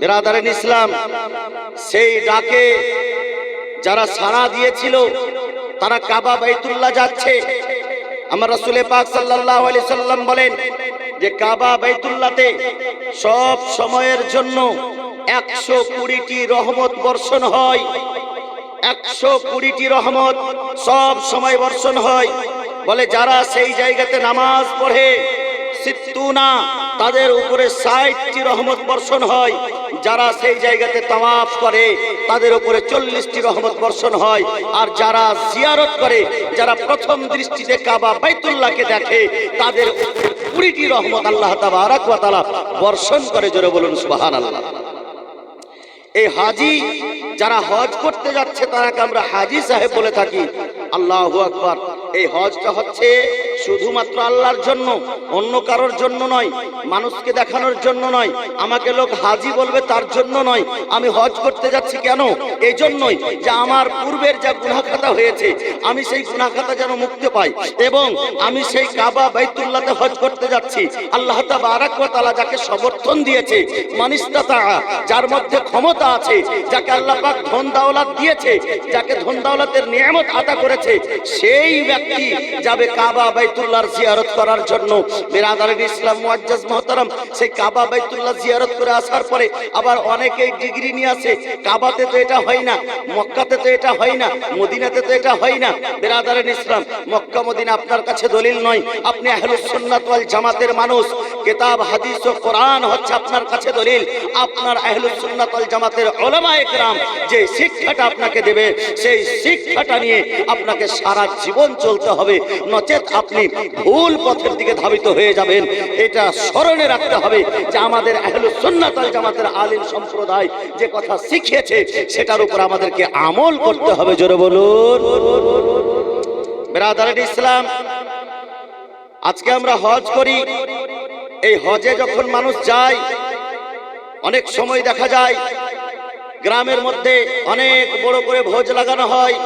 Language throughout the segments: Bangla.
বেরাদারেন ইসলাম, সেই ডাকে যারা সাড়া দিয়েছিল, তারা কাবা বাইতুল্লাহ যাচ্ছে। আমার রাসূলে পাক সাল্লাল্লাহু আলাইহি সাল্লাম বলেন যে কাবা বাইতুল্লাতে সব সময়ের জন্য একশো কুড়িটি রহমত বর্ষণ হয়। একশো কুড়িটি রহমত সব সময় বর্ষণ হয়। বলে যারা সেই জায়গাতে নামাজ পড়ে সিত্তুনা তাদের উপরে ষাটটি রহমত বর্ষণ হয়। যারা সেই জায়গাতে তামাফ করে, তাদের উপরে চল্লিশটি রহমত বর্ষণ হয়। আর যারা জিয়ারত করে, যারা প্রথম দৃষ্টিতে কাবা বাইতুল্লাহকে দেখে, তাদের উপরে কুড়িটি রহমত আল্লাহ ওয়া বর্ষণ করে। জোরে বলুন, সুবহানাল্লাহ। এই হাজি যারা হজ করতে যাচ্ছে, তারাকে আমরা হাজি সাহেব বলে থাকি। আল্লাহ আকবার। এই হজটা হচ্ছে শুধুমাত্র আল্লাহর জন্য, অন্য কারোর জন্য নয়, মানুষকে দেখানোর জন্য নয়, আমাকে লোক হাজি বলবে তার জন্য নয়, আমি হজ করতে যাচ্ছি কেন? এই জন্যই যে আমার পূর্বের যা গুনাখাতা হয়েছে, আমি সেই গুনাখাতা যেন মুক্তি পাই এবং আমি সেই কাবা বাইতুল্লাতে হজ করতে যাচ্ছি। আল্লাহ তাআলা যাকে সমর্থন দিয়েছে, মানিস্তাতা, যার মধ্যে ক্ষমতা আছে, যাকে আল্লাহ পাক ধন দাওলাত দিয়েছে, যাকে ধন দাওলাতের নিয়ামত আদা করেছে, সেই ব্যক্তি যাবে কাবা বাইতুল্লাহর জিয়ারত করার জন্য বিরাদারিন ইসলাম মুআজ্জাজ মুহতারাম, সেই কাবা বাইতুল্লাহ জিয়ারত করে আসার পরে আবার অনেকেই ডিগ্রি নিয়ে আসে। কাবাতে তো এটা হয় না, মক্কাতে তো এটা হয় না, মদিনাতে তো এটা হয় না। বিরাদারিন ইসলাম, মক্কা, মদিনা আপনার কাছে দলিল নয়। আপনি আহলুস সুন্নাত ওয়াল জামাতের মানুষ, কিতাব, হাদিস ও কোরআন হচ্ছে আপনার কাছে দলিল। আপনার আহলুস সুন্নাত ওয়াল জামাতের উলামা একরাম যে শিক্ষাটা আপনাকে দেবে, সেই শিক্ষাটা নিয়ে আপনাকে সারা জীবন চলতে হবে। নচেত আপনি ভুল পথের দিকে ধাবিত হয়ে যাবেন। এটা স্মরণে রাখতে হবে যে আমাদের জামাতের আলিম সম্প্রদায় যে কথা শিখিয়েছে, সেটার উপর আমাদেরকে আমল করতে হবে। জোরে বলুন। বেরাদার ইসলাম, আজকে আমরা হজ করি। এই হজে যখন মানুষ যায়, অনেক সময় দেখা যায়, গ্রামের মধ্যে অনেক বড় করে ভোজ লাগানো হয়,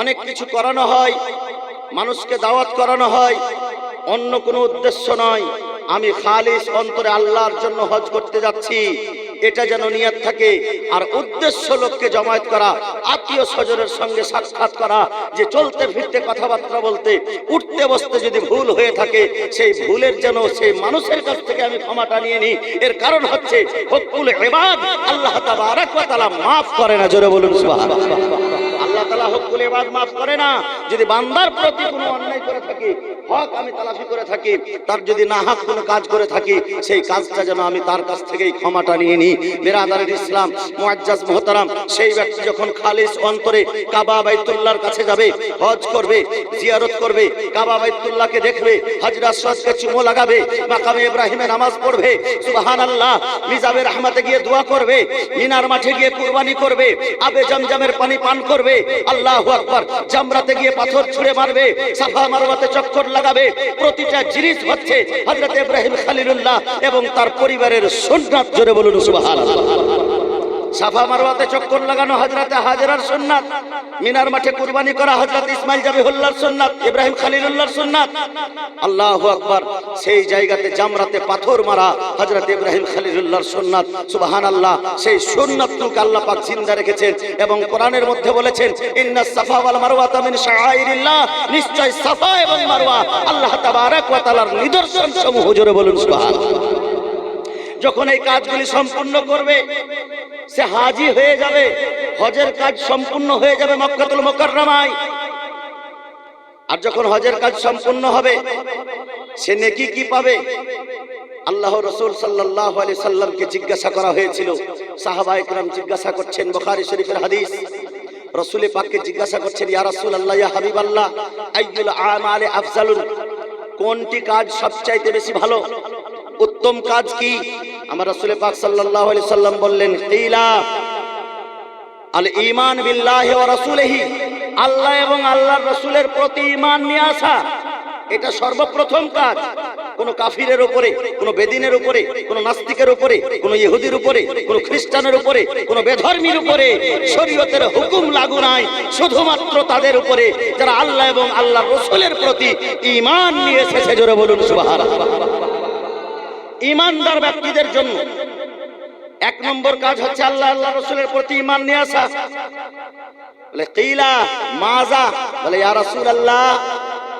অনেক কিছু করানো হয়। মানুষকে দাওয়াত করানো হয়, অন্য কোনো উদ্দেশ্য নয়। আমি খালিস অন্তরে আল্লাহর জন্য হজ করতে যাচ্ছি, এটা যেন নিয়ত থাকে। আর উদ্দেশ্য লোককে জমায়েত করা, আত্মীয় স্বজনের সঙ্গে সাক্ষাৎ করা, যে চলতে ফিরতে কথাবার্তা বলতে, উঠতে বসতে যদি ভুল হয়ে থাকে, সেই ভুলের যেন সেই মানুষের কাছ থেকে আমি ক্ষমাটা নিয়ে নিই। এর কারণ হচ্ছে হকুল এবাদ আল্লাহ ওয়া মাফ করে না, জোরে বলুন আল্লাহ তাআলা হকুল এবাদ মাফ করে না। যদি বান্দার প্রতি কোনো অন্যায় করে থাকি, হক আমি তালাফি করে থাকি, তার যদি না হক কোনো কাজ করে থাকি, সেই কাজটা যেন আমি তার কাছ থেকেই ক্ষমাটা নিয়ে নিই। ইসলাম মুহতারাম, সেই ব্যক্তি যখন খালিস অন্তরে কাবা কাছে যাবে, হজ করবে, জিয়ারত করবে, কাবা দেখবে, হাজরা চুমো লাগাবে, মাকামে নামাজ পড়বে মিজাবের গিয়ে দোয়া করবে, মিনার মাঠে গিয়ে কুরবানি করবে, আবে জমজমের পানি পান করবে আল্লাহু আকবার। জামরাতে গিয়ে পাথর ছুঁড়ে মারবে। সাফা মারওয়াতে চক্কর লাগাবে। প্রতিটা জিনিস হচ্ছে হযরত ইব্রাহিম খলিলুল্লাহ এবং তার পরিবারের সুন্নাত। জোরে বলুন, সুবহানাল্লাহ। সাফা মারোয়াতে চক্কর লাগানো হজরতে হাজরার সুন্নাত। মিনার মাঠে কুরবানি করা হজরত ইসমাইল জাবিহুল্লাহর সুন্নাত, ইব্রাহিম খলিলুল্লাহর সুন্নাত। আল্লাহ আকবার, সেই জায়গাতে জামরাতে পাথর মারা হজরত ইব্রাহিম খলিলুল্লাহর সুন্নাত। সুবহানাল্লাহ, সেই সুন্নাতগুলোকে আল্লাহ পাক জিন্দা রেখেছেন এবং কোরআনের মধ্যে বলেছেন ইন্নাস সাফা ওয়াল মারওয়াতা মিন শাআইরিল্লাহ নিশ্চয় সাফা এবং মারওয়া আল্লাহ তাবারাক ওয়া তাআলার নিদর্শন সমূহ জোরে বলুন সুবহানাল্লাহ। যখন এই কাজগুলি সম্পূর্ণ করবে সে হাজি হয়ে যাবে। হজের কাজ সম্পূর্ণ হয়ে যাবে মক্কাতুল মোকাররমায়। আর যখন হজের কাজ সম্পূর্ণ হবে, সে নেকি কি পাবে? আল্লাহ রসুল সাল্লাহ আলি সাল্লামকে জিজ্ঞাসা করা হয়েছিল। সাহাবা ইকরাম জিজ্ঞাসা করছেন, বুখারী শরীফের হাদিস। রসুল পাককে জিজ্ঞাসা করছেন, ইয়া রাসূল আল্লাহ ইয়া হাবিব আল্লাহ আইয়ুল আমালে আফজালুন? কোনটি কাজ সবচাইতে বেশি ভালো? উত্তম কাজ কি? আমার রাসূল পাক সাল্লাম বললেন আল আল্লাহ এবং আল্লাহর প্রতি নিয়ে আসা, এটা সর্বপ্রথম কাজ। কোন কাফিরের উপরে বেদিনের উপরে, কোন নাস্তিকের উপরে, কোন ইহুদির উপরে, কোন খ্রিস্টানের উপরে, কোন বেধর্মীর উপরে শরীয়তের হুকুম লাগু নাই। শুধুমাত্র তাদের উপরে যারা আল্লাহ এবং আল্লাহ রসুলের প্রতি ঈমান নিয়ে এসেছে। জোরে বলুন সুবহানাল্লাহ। ইমানদার ব্যক্তিদের জন্য। এক নম্বর কাজ হচ্ছে আল্লাহ আল্লাহ রসুলের প্রতি ইমান নিয়ে আসা। বলে, কিলা মাজা বলে, ইয়া রাসূল আল্লাহ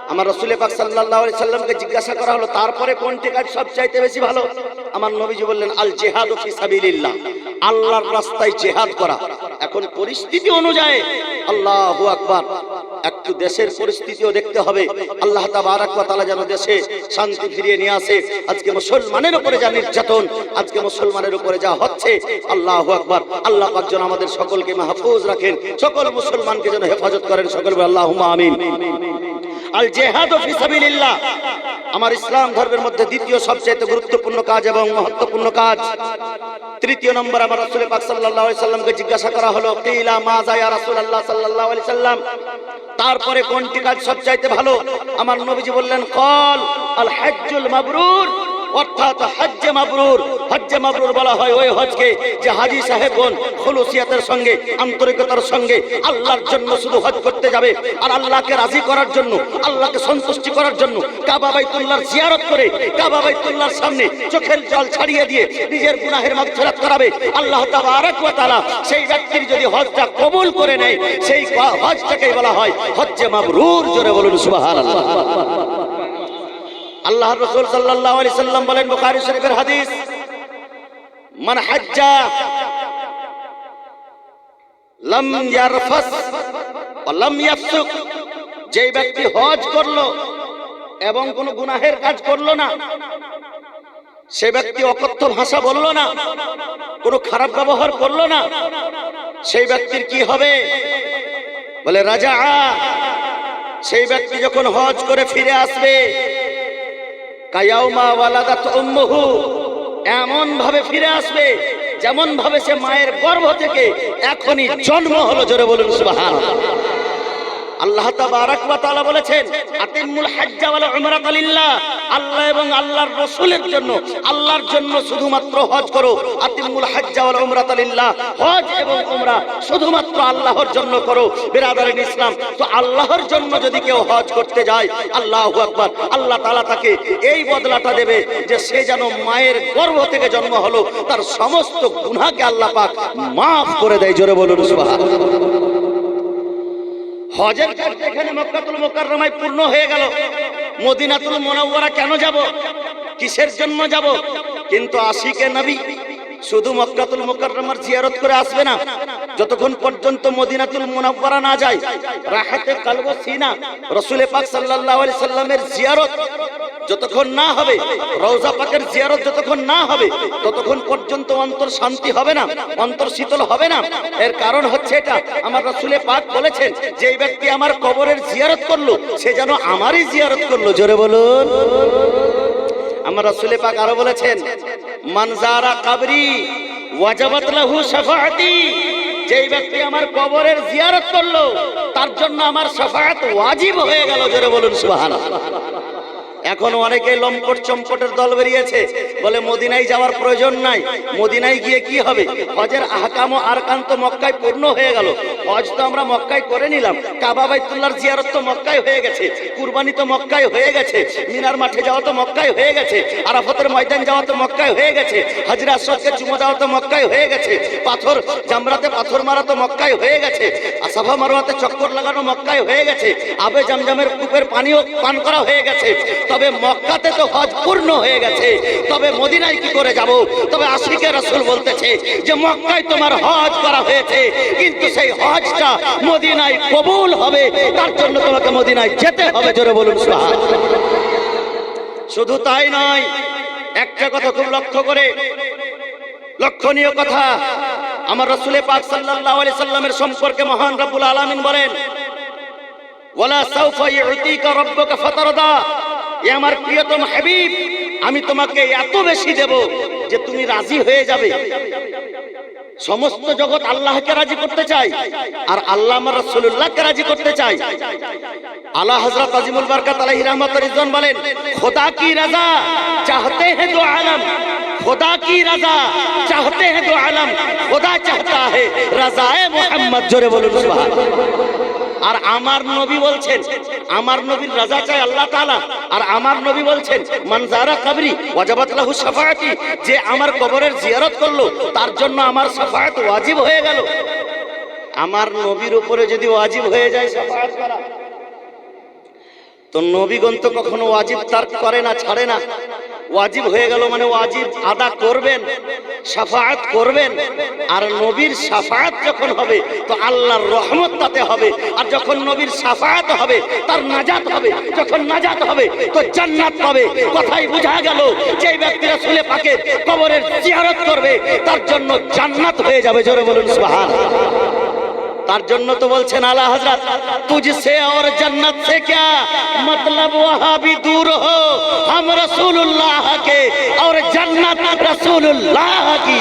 আমার রসুল পাক সাল্লাল্লাহু আলাইহি সাল্লামকে জিজ্ঞাসা করা হলো, তারপরে কোনটি কাজ সবচাইতে বেশি ভালো? আমার নবীজি বললেন আল জিহাদু ফি সাবিলিল্লাহ। আল্লাহর রাস্তায় জিহাদ করা। এখন পরিস্থিতি অনুযায়ী, আল্লাহু আকবার। একটু দেশের পরিস্থিতিও দেখতে হবে। আল্লাহ তাআলা যেন দেশে শান্তি ফিরিয়ে নিয়ে আসে। আজকে মুসলমানের উপরে যা নির্যাতন, আজকে মুসলমানের উপরে যা হচ্ছে, আল্লাহু আকবার। আল্লাহ পাক আমাদের সকলকে মাহফুজ রাখেন। সকল মুসলমানকে যেন হেফাজত করেন। সকল আল্লাহুম্মা আমিন। আমার ইসলাম ধর্মের মধ্যে দ্বিতীয় সবচেয়ে গুরুত্বপূর্ণ কাজ এবং মহত্বপূর্ণ কাজ। তৃতীয় নম্বর আমার রাসূল পাক আলাইহি সাল্লামকে জিজ্ঞাসা করা হলো, কিলা মাজা ইয়া রাসূলুল্লাহ সাল্লাল্লাহু আলাইহি সাল্লাম? তারপরে কোনটি কাজ সবচাইতে ভালো? আমার নবীজি বললেন কল আল হাজুল মাবরুর। অর্থাৎ হজ্জে মাবরুর হজ্জে মাবরুর বলা হয় ওই হজকে যে হাজি সাহেবগণ খুলুসিয়াতের সঙ্গে, আন্তরিকতার সঙ্গে আল্লাহর জন্য শুধু হজ করতে যাবে আর আল্লাহকে রাজি করার জন্য, আল্লাহকে সন্তুষ্টি করার জন্য কাবা বাইতুল্লাহর জিয়ারত করে কাবা বাইতুল্লাহর সামনে চোখের জল ছাড়িয়ে দিয়ে নিজের গুনাহের মাগফিরাত করাবে। আল্লাহ তাবারক ওয়া তাআলা সেই ব্যক্তির যদি হজটা কবুল করে নেয়, সেই হজটাকেই বলা হয় হজ্জে মাবরুর। জোরে বলুন সুবহানাল্লাহ। আল্লাহ রসুল সাল্লাল্লাহু আলাইহি সাল্লাম বলেন বুখারী শরীফের হাদিস, মান হাজ্জা লাম ইয়ারফাস লাম ইয়াফসুক যে ব্যক্তি হজ করল এবং কোনো গুনাহের কাজ করল না, সে ব্যক্তি অকথ্য ভাষা বলল না, কোনো খারাপ ব্যবহার করল না, সেই ব্যক্তির কি হবে? বলে রাজা সেই ব্যক্তি যখন হজ করে ফিরে আসবে কায়াউমা ওয়ালাদাত উম্মুহু। এমন ভাবে ফিরে আসবে, যেমন ভাবে সে মায়ের গর্ভ থেকে এখনই জন্ম হলো, জোরে বলুন সুবহানাল্লাহ। আল্লাহ তাবারাক ওয়া তাআলা বলেছেন, আতিমুল হাজ্জা ওয়াল উমরাতা লিল্লাহ আল্লাহ এবং আল্লাহর রাসূলের জন্য, আল্লাহর জন্য শুধুমাত্র হজ করো। আতিমুল হাজ্জা ওয়াল উমরাতা লিল্লাহ হজ এবং উমরা শুধুমাত্র আল্লাহর জন্য করো বিরাদারিন ইসলাম। তো আল্লাহর জন্য যদি কেউ হজ করতে যায়, আল্লাহু আকবার, আল্লাহ তাআলা তাকে এই বদলাটা দেবে যে সে যেন মায়ের গর্ভ থেকে জন্ম হলো, তার সমস্ত গুনাহকে আল্লাহ পাক মাফ করে দেয়। জোরে বলুন, সুবহানাল্লাহ। হজের কাজ এখানে মক্কাতুল মোকাররমায় পূর্ণ হয়ে গেল। মদিনাতুল মোনাওয়ারা কেন যাব? কিসের জন্য যাব? কিন্তু আশিকে নবী শুধু মক্কাতুল মোকাররমার জিয়ারত করে আসবে না। যতক্ষণ পর্যন্ত মদিনাতুল মুনাওয়ারা না যায়, রাহাতে কালব সিনা, রাসূল পাক সাল্লাল্লাহু আলাইহি সাল্লামের জিয়ারত যতক্ষণ না হবে, রওজা পাকের জিয়ারত যতক্ষণ না হবে, ততক্ষণ পর্যন্ত অন্তর শান্তি হবে না, অন্তর শীতল হবে না। এর কারণ হচ্ছে এটা, আমার রাসূলে পাক বলেছেন যে ব্যক্তি আমার কবরের জিয়ারত করল, সে যেন আমারই জিয়ারত করল। জোরে বলুন। আমার রাসূলে পাক আরও বলেছেন মানজারা কাবরি, ওয়াজাবাত লাহু শাফাআতি। যেই ব্যক্তি আমার কবরের জিয়ারত করল, তার জন্য আমার শাফাআত ওয়াজিব হয়ে গেল। জোরে বলুন, সুবহানাল্লাহ। এখন অনেকে লম্পট চম্পটের দল বেরিয়েছে। বলে, মদিনায় যাওয়ার প্রয়োজন নাই। মদিনায় গিয়ে কি হবে? হজের আহকাম ও আরকান মক্কায় পূর্ণ হয়ে গেল। হজ তো আমরা মক্কায় করে নিলাম। কাবা, বাইতুল্লাহর জিয়ারত তো মক্কায় হয়ে গেছে। কুরবানি তো মক্কায় হয়ে গেছে। মিনার মাঠে যাওয়া তো মক্কায় হয়ে গেছে। আরাফতের ময়দান যাওয়া তো মক্কায় হয়ে গেছে। হাজরা আসরকে চুমো দেওয়া তো মক্কায় হয়ে গেছে। পাথর, জামরাতে পাথর মারা তো মক্কায় হয়ে গেছে। আসাফা মারোয়াতে চক্কর লাগানো মক্কায় হয়ে গেছে। আবে জামজামের কূপের পানিও পান করা হয়ে গেছে। তবে মক্কাতে তো হজ পূর্ণ হয়ে গেছে। তবে মদিনায় কি করে যাব? তবে আশিকে রাসূল বলতেছে যে, মক্কায় তোমার হজ করা হয়েছে। কিন্তু সেই হজটা মদিনায় কবুল হবে, তার জন্য তোমাকে মদিনায় যেতে হবে, জোরে বলুন শুধু তাই নয়, একটা কথা খুব লক্ষ্য করে, লক্ষণীয় কথা, আমার রসুলে পাক আলাইহি সাল্লামের সম্পর্কে মহান রব্বুল আলামিন বলেন এ আমার প্রিয়তম হাবিব, আমি তোমাকে এত বেশি দেব যে তুমি রাজি হয়ে যাবে। সমস্ত জগৎ আল্লাহকে রাজি করতে চাই আর আল্লাহ আমার রসুল্লাহকে রাজি করতে চাই আল্লাহ হজরত আজিমুল বারকাত আলহি রহমত বলেন, খোদা কি রাজা, চাহতে হে তো আলম। خدا کی رضا چاہتے ہیں دو عالم خدا چاہتا ہے رضا محمد আর আমার নবী বলছেন, আমার নবীর রাজা চাই আল্লাহ তাআলা, আর আমার নবী বলছেন মানজারা কবরি, ওয়াজাবাত শাফাআতি যে আমার কবরের জিয়ারত করল, তার জন্য আমার শাফাআত ওয়াজিব হয়ে গেল। আমার নবীর উপরে যদি ওয়াজিব হয়ে যায় শাফাআত করা, তো নবীগণ তো কখনো ওয়াজিব তার করে না, ছাড়ে না। ওয়াজিব হয়ে গেল মানে ওয়াজিব আদা করবেন সাফায়াত করবেন। আর নবীর সাফায়াত যখন হবে, তো আল্লাহর রহমত তাতে হবে। আর যখন নবীর সাফায়াত হবে, তার নাজাত হবে। যখন নাজাত হবে, তো জান্নাত পাবে। কথাই বোঝা গেল যে ব্যক্তিরা সুলে পাকে কবরের জিয়ারত করবে, তার জন্য জান্নাত হয়ে যাবে। জোরে বলুন, সুবহানাল্লাহ। তার জন্য তো বলছেন আলা হজরত তুঝসে আর জান্নাত সে ক্যা? মতলব ওহা ভি দূর হো, হাম রসুল্লাহ কে আর জান্নাত রসুল্লাহ কি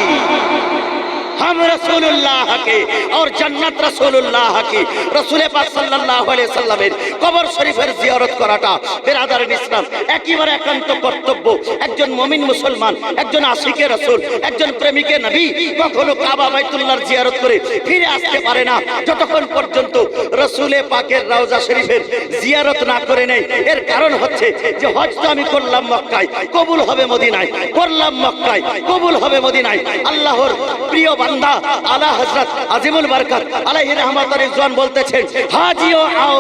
हम रसूलुल्लाह के और जन्नत रसूलुल्लाह की রসুল পাক সাল্লাল্লাহু আলাইহি সাল্লামের কবর শরীফের জিয়ারত করাটা বেরাদার ইসলাম একেবারে একান্ত কর্তব্য একজন মুমিন মুসলমান একজন আশিকে রাসূল একজন প্রেমিকে নবী কখনো কাবা বাইতুল্লাহর জিয়ারত করে ফিরে আসতে পারে না যতক্ষণ পর্যন্ত রসুলে পাকের রওজা শরীফের জিয়ারত না করে নেই এর কারণ হচ্ছে যে হজ তো আমি করলাম মক্কায় কবুল হবে মদিনায় করলাম মক্কায় কবুল হবে মদিনায় আল্লাহর প্রিয় বান্দা, আলা হজরত আজিমুল বরকত আলাইহি রহমত রিজওয়ান বলতেছেন, হাজিও আও,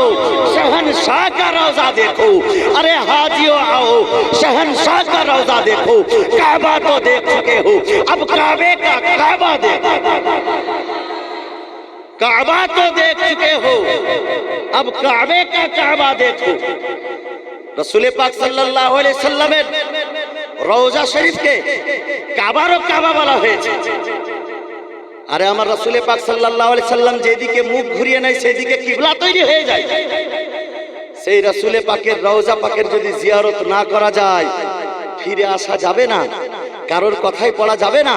শহন শাহ কা রওজা দেখো। আরে, হাজিও আও, শহন শাহ কা রওজা দেখো। কাবা তো দেখ চুকে হো। अब काबे का काबा देखो काबा तो देख चुके हो अब काबे का काबा देखो রসুল পাক সাল্লাল্লাহু আলাইহি সাল্লামের রওজা শরীফকে কাবারও কাবা বলা হয়েছে। আরে আমার রসুলে পাক সাল্লাহ সাল্লাম যেদিকে মুখ ঘুরিয়ে নেয়, সেদিকে কিবলা তৈরি হয়ে যায়। সেই রসুলে পাকের রওজা পাকের যদি জিয়ারত না করা যায়, ফিরে আসা যাবে না, কারোর কথাই পড়া যাবে না।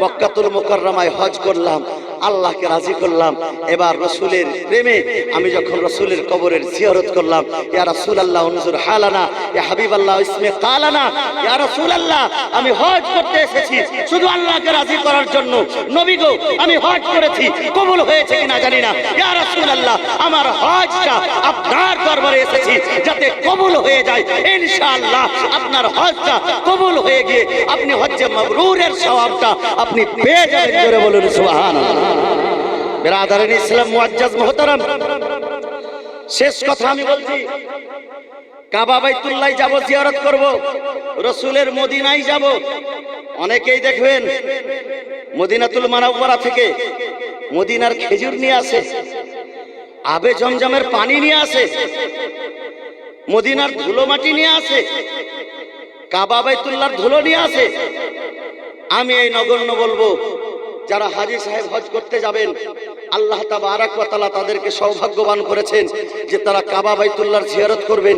মক্কাতুল মোকরমায় হজ করলাম আল্লাহকে রাজি করলাম। এবার রসুলের প্রেমে আমি যখন রসুলের কবরের জিয়ারত করলাম, ইয়া রাসূল আল্লাহ উনজুর হালানা, ইয়া হাবিব আল্লাহ ইসমে কালানা, ইয়া রাসূল আল্লাহ আমি হজ করতে এসেছি। শুধু আল্লাহকে রাজি করার জন্য। নবী গো, আমি হজ করেছি। কবুল হয়েছে কিনা জানি না। ইয়া রাসূল আল্লাহ আমার হজটা আপনার দরবারে এসেছি। যাতে কবুল হয়ে যায়। ইনশাআল্লাহ আপনার হজটা কবুল হয়ে গিয়ে আপনি হজ্জে মাবরুরের সওয়াবটা আপনি পেয়ে যাবেন। জোরে বলুন, সুবহানাল্লাহ। বেরাদারিন ইসলাম মুআজ্জাজ মুহতারাম। শেষ কথা আমি বলছি, কাবা বাইতুল্লাহ যাব, জিয়ারত করব, রসুলের মদিনায় যাব। অনেকেই দেখবেন, মদিনাতুল মানাওয়ারা থেকে মদিনার খেজুর নিয়ে আসে, আবে জমজমের পানি নিয়ে আসে, মদিনার ধুলো মাটি নিয়ে আসে, কাবা বাইতুল্লাহর ধুলো নিয়ে আসে। আমি এই নগণ্য বলব যারা হাজি সাহেব হজ করতে যাবেন, আল্লাহ তাআলা তাদেরকে সৌভাগ্যবান করেছেন যে তারা কাবা বাইতুল্লাহর জিয়ারত করবেন।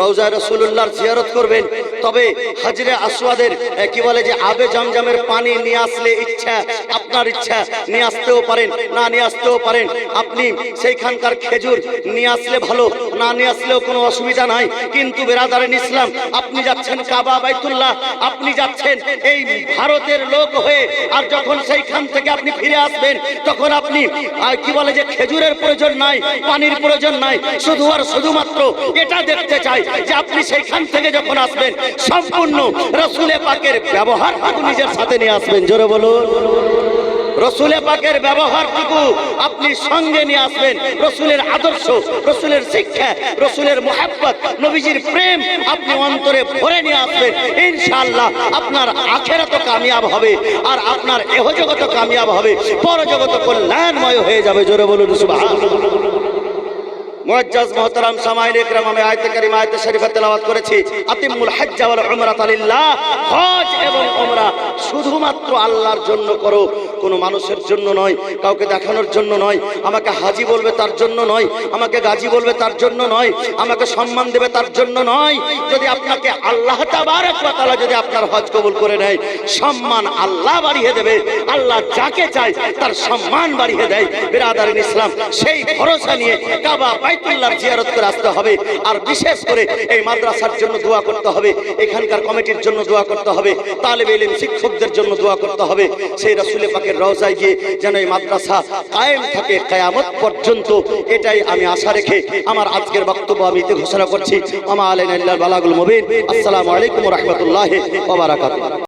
রওজা রাসূলুল্লাহর জিয়ারত করবেন। তবে হাজরে আসওয়াদের কি বলে যে আবে জমজমের পানি নিয়ে আসলে ইচ্ছা, আপনার ইচ্ছা, নিয়ে আসতেও পারেন, না নিয়ে আসতেও পারেন। আপনি সেইখানকার খেজুর নিয়ে আসলে ভালো, না নিয়ে আসলেও কোনো অসুবিধা নাই। কিন্তু বেরাদারেন ইসলাম, আপনি যাচ্ছেন কাবা বাইতুল্লাহ, আপনি যাচ্ছেন এই ভারতের লোক হয়ে, আর যখন সেইখান থেকে আপনি ফিরে আসবেন, তখন আপনি কি বলে যে খেজুরের প্রয়োজন নাই, পানির প্রয়োজন নাই, শুধু আর শুধুমাত্র এটা দেখতে চাই যে আপনি সেইখান থেকে যখন আসবেন, সম্পূর্ণ রসুলে পাকের ব্যবহার নিজের সাথে নিয়ে আসবেন। জোরে বলুন। রসুলে পাকের ব্যবহারটুকু আপনি সঙ্গে নিয়ে আসবেন। রসুলের আদর্শ, রসুলের শিক্ষা, রসুলের মোহাব্বত, নবীজির প্রেম আপনি অন্তরে ভরে নিয়ে আসবেন। ইনশাআল্লাহ আপনার আখেরা তো কামিয়াব হবে আর আপনার এহজগত কামিয়াব হবে। পরজগত কল্যাণময় হয়ে যাবে। জোরে বলুন, সুবহানাল্লাহ। মুআজ্জাজ মহতরাম সামাইল ইকরাম, আমি আয়াতে কারিমা, আয়াতে শরীফা তেলাওয়াত করেছি। আতিমুল হজ্জ ওয়াল উমরাত লিল্লাহ হজ এবং উমরা শুধুমাত্র আল্লাহর জন্য করো। কোনো মানুষের জন্য নয়, কাউকে দেখানোর জন্য নয়, আমাকে হাজি বলবে তার জন্য নয়, আমাকে গাজী বলবে তার জন্য নয়, আমাকে সম্মান দেবে তার জন্য নয়। যদি আপনাকে আল্লাহ তাআলা যদি আপনার হজ কবুল করে নেয়, সম্মান আল্লাহ বাড়িয়ে দেবে, আল্লাহ যাকে চায় তার সম্মান বাড়িয়ে দেয়। বিরাদারিন ইসলাম, সেই ভরসা নিয়ে কাবা বাইতুল্লাহর জিয়ারত করে আসতে হবে। আর বিশেষ করে এই মাদ্রাসার জন্য দোয়া করতে হবে, এখানকার কমিটির জন্য দোয়া করতে হবে, তালেব ইলম শিক্ষকদের জন্য দোয়া করতে হবে। সেই রাসূলের পাকের পাকের রওজায় গিয়ে যেন এই মাদ্রাসা কায়েম থাকে, কায়ামত পর্যন্ত। এটাই আমি আশা রেখে আমার আজকের বক্তব্য আমি এতে ঘোষণা করছি। আমা আলাইনা আল্লাহ বালাগুল মুবিন। আসসালামু আলাইকুম রহমতুল্লাহ